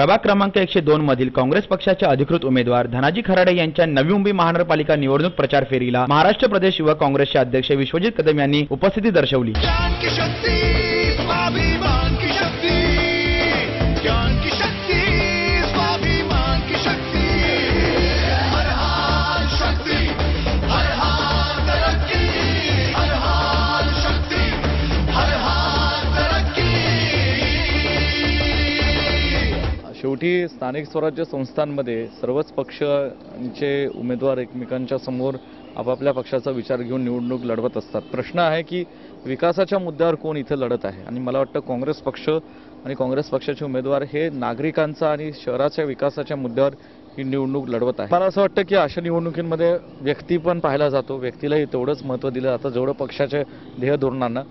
प्रभाग क्रमांक एकशे दोन मधील काँग्रेस पक्षाचे अधिकृत उमेदवार धनाजी खराडे यांच्या नवी मुंबई महानगरपालिका निवडणूक प्रचार फेरीला महाराष्ट्र प्रदेश युवक काँग्रेसचे अध्यक्ष विश्वजित कदम यांनी उपस्थिती दर्शवली. शेवटी स्थानिक स्वराज्य संस्थांमध्ये सर्वच पक्षांचे उमेदवार एकमेकांच्या समोर आपापल्या पक्षाचा विचार घेऊन निवडणूक लढवत असतात. प्रश्न आहे की विकासाच्या मुद्द्यावर कोण इथे लढत आहे? आणि मला वाटतं काँग्रेस पक्ष आणि काँग्रेस पक्षाचे उमेदवार हे नागरिकांचा आणि शहराच्या विकासाच्या मुद्द्यावर ही निवडणूक लढवत आहे. मला असं वाटतं की अशा निवडणुकींमध्ये व्यक्ती पण पाहिला जातो. व्यक्तीलाही तेवढंच महत्त्व दिलं जातं जेवढं पक्षाच्या ध्येय धोरणांना.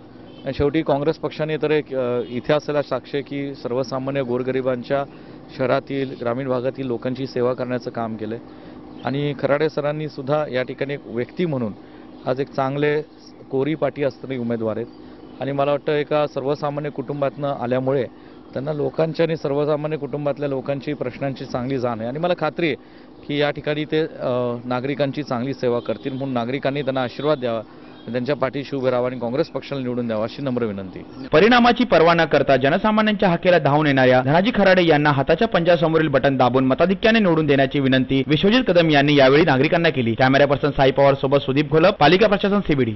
आणि शेवटी काँग्रेस पक्षाने तर एक इतिहासाला साक्ष आहे की सर्वसामान्य गोरगरिबांच्या शहरातील ग्रामीण भागातील लोकांची सेवा करण्याचं काम केलं आहे आणि खराडे सरांनी सुद्धा या ठिकाणी एक व्यक्ती म्हणून आज एक चांगले कोरी पाठी असणारे उमेदवार आहेत. आणि मला वाटतं एका सर्वसामान्य कुटुंबातनं आल्यामुळे त्यांना लोकांच्या आणि सर्वसामान्य कुटुंबातल्या लोकांची प्रश्नांची चांगली जाण आहे. आणि मला खात्री आहे की या ठिकाणी ते नागरिकांची चांगली सेवा करतील म्हणून नागरिकांनी त्यांना आशीर्वाद द्यावा. त्यांच्या पाठीशी उभे राहावं आणि काँग्रेस पक्षाला निवडून द्यावा अशी नम्र विनंती. परिणामाची पर्वा न करता जनसामान्यांच्या हकेला धावून येणाऱ्या धनाजी खराडे यांना हाताच्या पंजासमोरील बटन दाबून मताधिक्याने निवडून देण्याची विनंती विश्वजित कदम यांनी यावेळी नागरिकांना केली. कॅमेरा पर्सन साई पवार सोबत सुदीप घोलप पालिका प्रशासन सीबीडी.